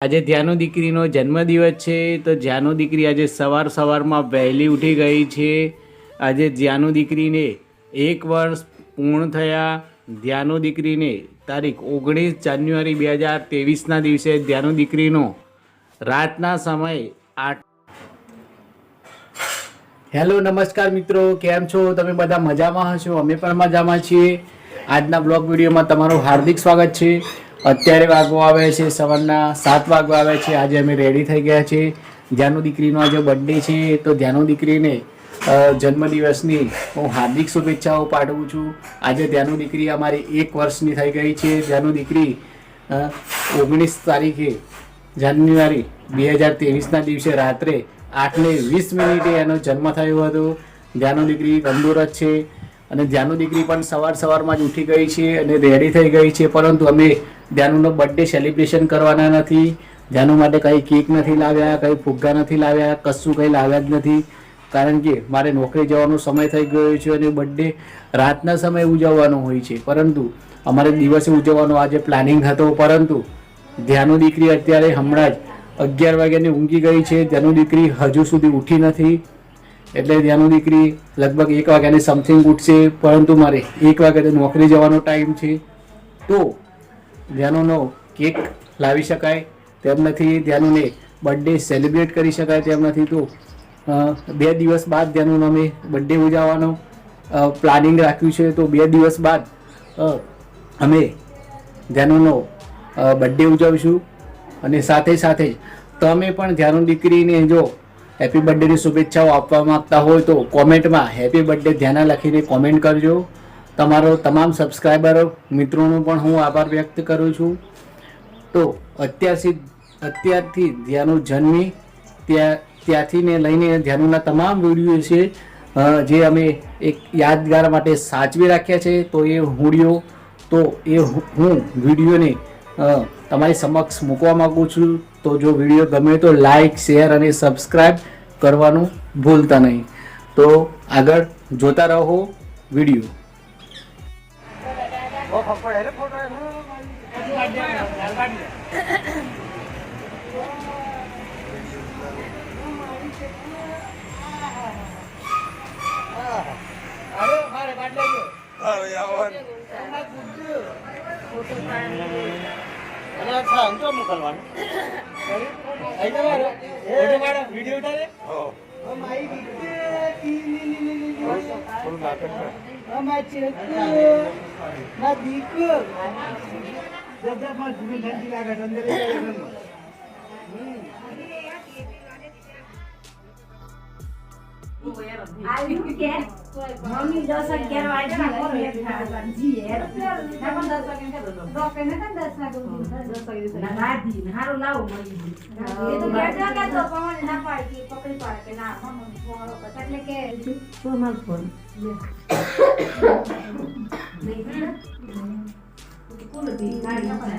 આજે ધ્યાનુ દીકરીનો જન્મદિવસ છે, તો ધ્યાનુ દીકરી આજે સવાર સવારમાં વહેલી ઉઠી ગઈ છે. આજે ધ્યાનુ દીકરીને એક વર્ષ પૂર્ણ થયા. ધ્યાનુ દીકરીને તારીખ ઓગણીસ જાન્યુઆરી બે હજાર ત્રેવીસના દિવસે ધ્યાનુ દીકરીનો રાતના સમયે આઠ હેલો, નમસ્કાર મિત્રો, કેમ છો? તમે બધા મજામાં હશો? અમે પણ મજામાં છીએ. આજના બ્લોગ વિડીયોમાં તમારું હાર્દિક સ્વાગત છે. અત્યારે વાગો આવે છે, સવારના સાત વાગો આવે છે, આજે અમે રેડી થઈ ગયા છે ધ્યાનુ દીકરીનો આજે બર્થડે છે, તો ધ્યાનુ દીકરીને જન્મદિવસની હું હાર્દિક શુભેચ્છાઓ પાઠવું છું. આજે ધ્યાનુ દીકરી અમારી એક વર્ષની થઈ ગઈ છે. ધ્યાનુ દીકરી ઓગણીસ તારીખે જાન્યુઆરી બે હજાર ત્રેવીસના દિવસે રાત્રે આઠને વીસ મિનિટે એનો જન્મ થયો હતો. ધ્યાનુ દીકરી તંદુરસ્ત છે. અને ધ્યાનુ દીકરી પણ સવાર સવારમાં જ ઉઠી ગઈ છે અને રેડી થઈ ગઈ છે. પરંતુ અમે ધ્યાનુનો બર્થડે સેલિબ્રેશન કરવાના નથી, ધ્યાનુ માટે કંઈ કેક નથી લાવ્યા, કંઈ ફુગ્ગા નથી લાવ્યા, કશું કંઈ લાવ્યા જ નથી. કારણ કે મારે નોકરી જવાનો સમય થઈ ગયો છે અને બર્થડે રાતના સમયે ઉજવવાનો હોય છે. પરંતુ અમારે દિવસે ઉજવવાનો આજે પ્લાનિંગ હતો. પરંતુ ધ્યાનુ દીકરી અત્યારે હમણાં જ અગિયાર વાગ્યાની ઊંઘી ગઈ છે. ધ્યાનુ દીકરી હજુ સુધી ઉઠી નથી. એટલે ધ્યાનુ દીકરી લગભગ એક વાગ્યાની સમથિંગ ઉઠશે. પરંતુ મારે એક વાગ્યાની નોકરી જવાનો ટાઈમ છે. તો ધ્યાનુનો કેક લાવી શકાય, તેમ નથી ધ્યાનોને બર્થડે સેલિબ્રેટ કરી શકાય તેમ નથી તો બે દિવસ બાદ ધ્યાનોનો અમે બર્થડે ઉજવવાનો પ્લાનિંગ રાખ્યું છે તો બે દિવસ બાદ અમે ધ્યાનોનો બર્થડે ઉજવીશું. અને સાથે સાથે તમે પણ ધ્યાનો દીકરીને જો હેપી બર્થડેની શુભેચ્છાઓ આપવા માગતા હોય તો કોમેન્ટમાં હેપી બર્થડે ધ્યાના લખીને કોમેન્ટ કરજો. તમારો તમામ સબસ્ક્રાઈબરો મિત્રોનો પણ હું આભાર વ્યક્ત કરું છું. તો અત્યારથી અત્યારથી ધ્યાનુ જન્મી, ત્યાં, ત્યાંથી ને લઈને ધ્યાનુના તમામ વીડિયો છે જે અમે એક યાદગાર માટે સાચવી રાખ્યા છે, તો એ હુડિયો તો એ હું વિડીયોને તમારી સમક્ષ મૂકવા માગું છું. તો જો વીડિયો ગમે તો લાઈક શેર અને સબસ્ક્રાઈબ કરવાનું ભૂલતા નહીં. તો આગળ જોતા રહો વીડિયો. મમ્મી દસ અગિયાર વાગ્યા કરો એક ખાવાનું જીએ ડોક્ટર ને કેમ દસ વાગે ના રાધી ને હારું લાવો મળી એ તો કહેતા કે તો પવન ના પાડી પકડી પાડે કે ના મમ્મી ફોન એટલે કે ફોન ફોન પગલા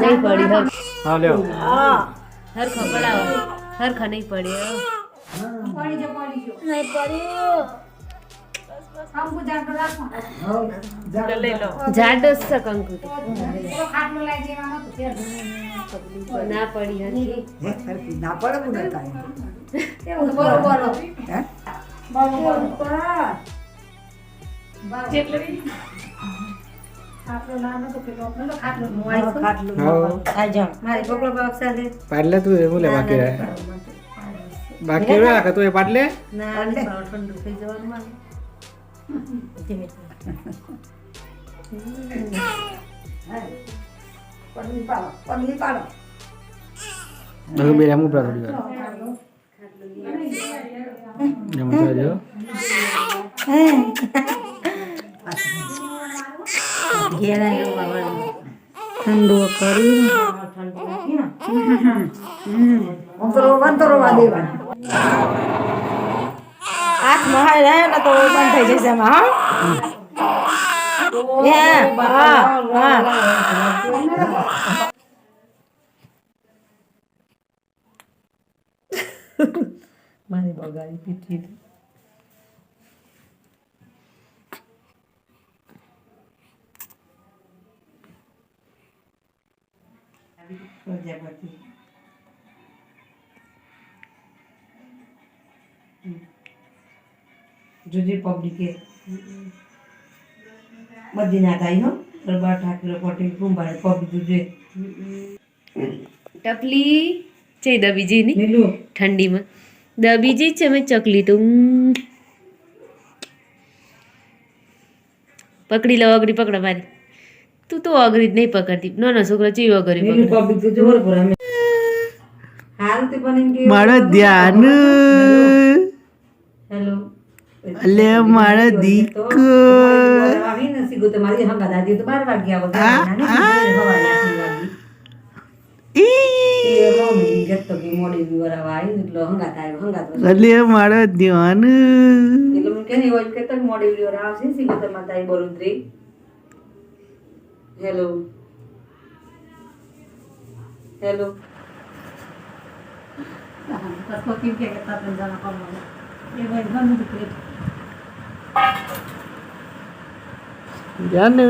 નહીં પડી હર હા લ્યો. હરખા પડાવો. હરખા નહીં પડ્યો. પડી જો પડી જો નહીં પડ્યો. જાડો છે કંકુ ના પડી હતી ના પડે તો એવું લે બાકી રહે. બાકી રહે તું એ પાટલે ના ઠંડુ થઈ જવાનું મારે પગલી પાડો પગલી પાડો હવે બે રામ ઉપરા થોડી વાર એમ તો જો ઘેર આવ્યો બાબા ઠંડુ કરી અંતરો અંતરો વા દેવાના આઠ મહાય રહે ને તો બંધ થઈ જશે એમાં હા હા હા મારી બગાડી પીઠી જુદી પબ્લિકે બદ્રીનાથ આવી હો. દરબાર ઠાકરે પટેલ કુંભાર પબ્લિક જુદે. ટપલી છે દબીજી ની ઠંડીમાં. દબીજી છે મેં ચકલી તો પકડી લો અગડી પકડો મારી. તું તો અઘરી જ નહીં પકડતી. નાનો છોકરો ચીવ અગરી નીલું પકડે. પબ્લિક તો જોર પર અમે હાલ તે પણ એમ કે મારો ધ્યાન. હેલો. અલે મારા દીકો આવી ને સીગો તમારી હંગા દાદી તો બાર વાગ્યા વગર નાની હવારી આઠ વાગી. એ મમ્મી ગેતો કે મોડી વિવરા આવી ને એટલે હંગાત આવ્યો હંગાત અલે મારો ધ્યાન. એટલે મને કેની હોય કે તક મોડી વિવરા આવશે સીગો તમારી તાઈ બોલુદ્રી હેલો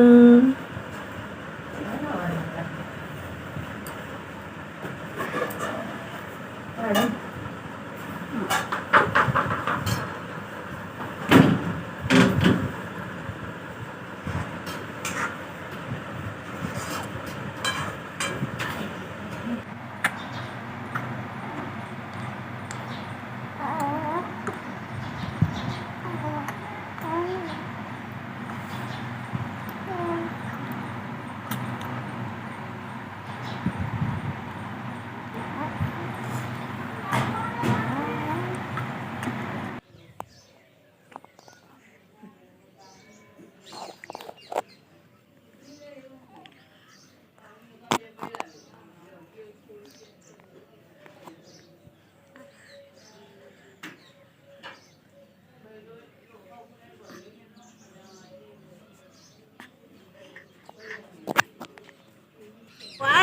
હેલો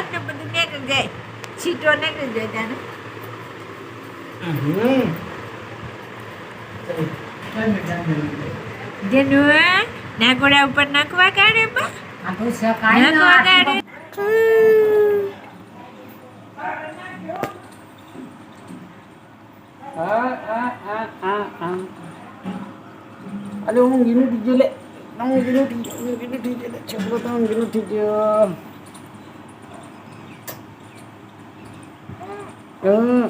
ધ્યાન વાત ને બધું નીકળી જાય છીટો નીકળી જાય ત્યાં જેનું નાકોડા ઉપર નાખવા કાઢે પા નાખવા કાઢે અલે હું ઊંઘીનું થઈ ગયો લે હું ઊંઘીનું થઈ ગયો ઊંઘીનું થઈ ગયો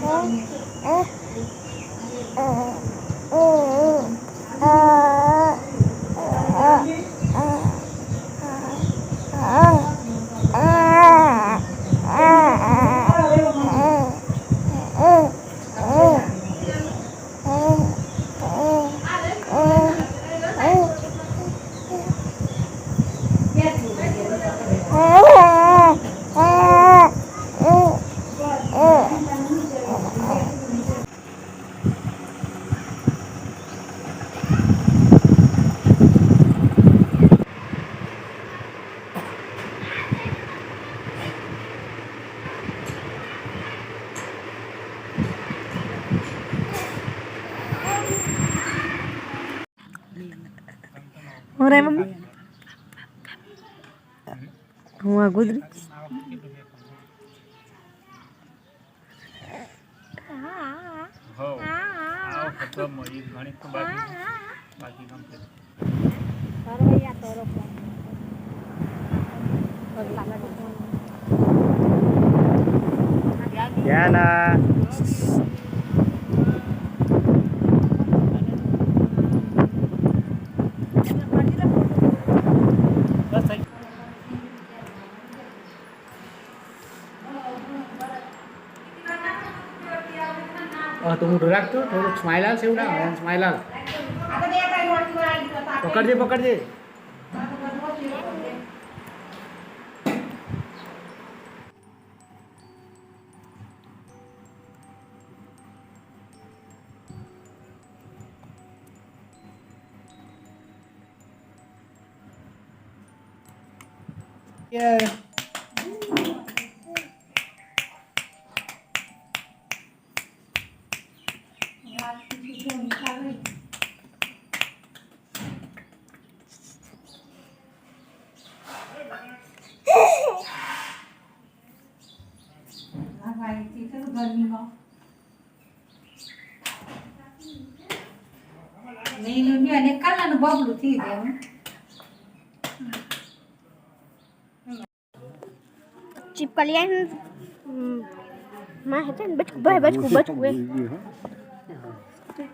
લે છોકરો તો હું આ ગુજરાત Yeah, nah. તો હું રાખતો થોડુંક સ્માઇલ છે એવું ના સ્માઇલ પકડજે પકડજે. Yeah. નીલું ને. અને કાલાનું બબલું થઈ જાય ચીપકલિયા માં ને બચકું ભાઈ બચકું બચકું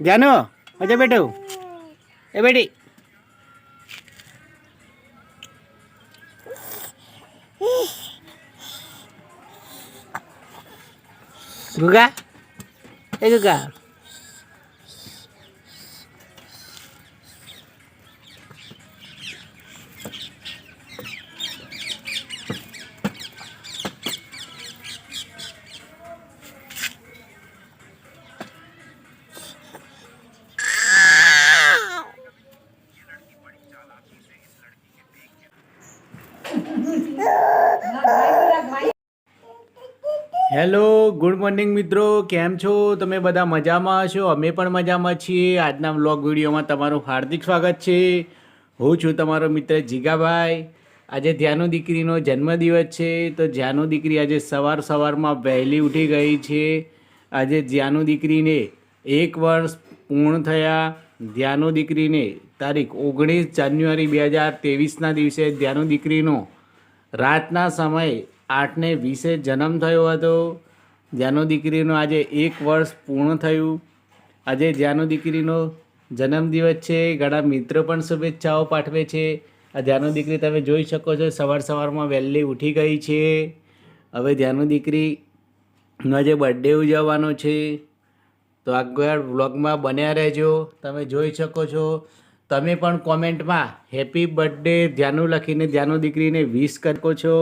জানো? ওই যে বেটু। এ বেটি। গুগা। এ গুগা। હેલો, ગુડ મોર્નિંગ મિત્રો. કેમ છો? તમે બધા મજામાં હશો? અમે પણ મજામાં છીએ. આજના વ્લોગ વિડીયોમાં તમારું હાર્દિક સ્વાગત છે. હું છું તમારો મિત્ર જીગાભાઈ. આજે ધ્યાનુ દીકરીનો જન્મદિવસ છે. તો જ્યાનુ દીકરી આજે સવાર સવારમાં વહેલી ઉઠી ગઈ છે. આજે જ્યાનુ દીકરીને એક વર્ષ પૂર્ણ થયા. ધ્યાનુ દીકરીને તારીખ ઓગણીસ જાન્યુઆરી બે હજાર ત્રેવીસના દિવસે ધ્યાનુ દીકરીનો રાતના સમયે આઠને વીસે જન્મ થયો હતો. જ્યાંનો દીકરીનો આજે એક વર્ષ પૂર્ણ થયું. આજે જ્યાંનો દીકરીનો જન્મદિવસ છે, ઘણા મિત્રો પણ શુભેચ્છાઓ પાઠવે છે. આ ધ્યાનો દીકરી તમે જોઈ શકો છો, સવાર સવારમાં વહેલી ઉઠી ગઈ છે. હવે ધ્યાનો દીકરીનો આજે બર્થડે ઉજવવાનો છે. તો આગળ વ્લોગમાં બન્યા રહેજો. તમે જોઈ શકો છો. તમે પણ કોમેન્ટમાં હેપી બર્થડે ધ્યાનું લખીને ધ્યાનો દીકરીને વિશ કરો છો.